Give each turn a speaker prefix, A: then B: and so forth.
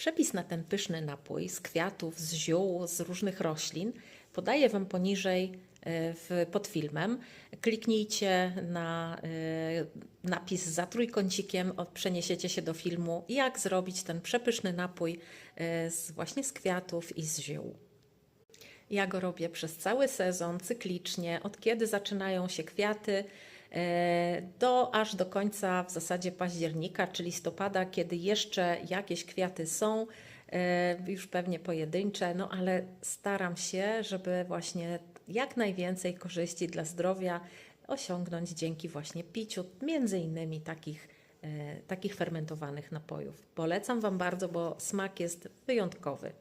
A: Przepis na ten pyszny napój z kwiatów, z ziół, z różnych roślin podaję Wam poniżej e, w, pod filmem. Kliknijcie na e, napis za trójkącikiem, przeniesiecie się do filmu, jak zrobić ten przepyszny napój e, z, właśnie z kwiatów i z ziół. Ja go robię przez cały sezon, cyklicznie, od kiedy zaczynają się kwiaty, do aż do końca w zasadzie października czy listopada, kiedy jeszcze jakieś kwiaty są, e, już pewnie pojedyncze, no ale staram się, żeby właśnie jak najwięcej korzyści dla zdrowia osiągnąć dzięki właśnie piciu między innymi takich, e, takich fermentowanych napojów. Polecam Wam bardzo, bo smak jest wyjątkowy.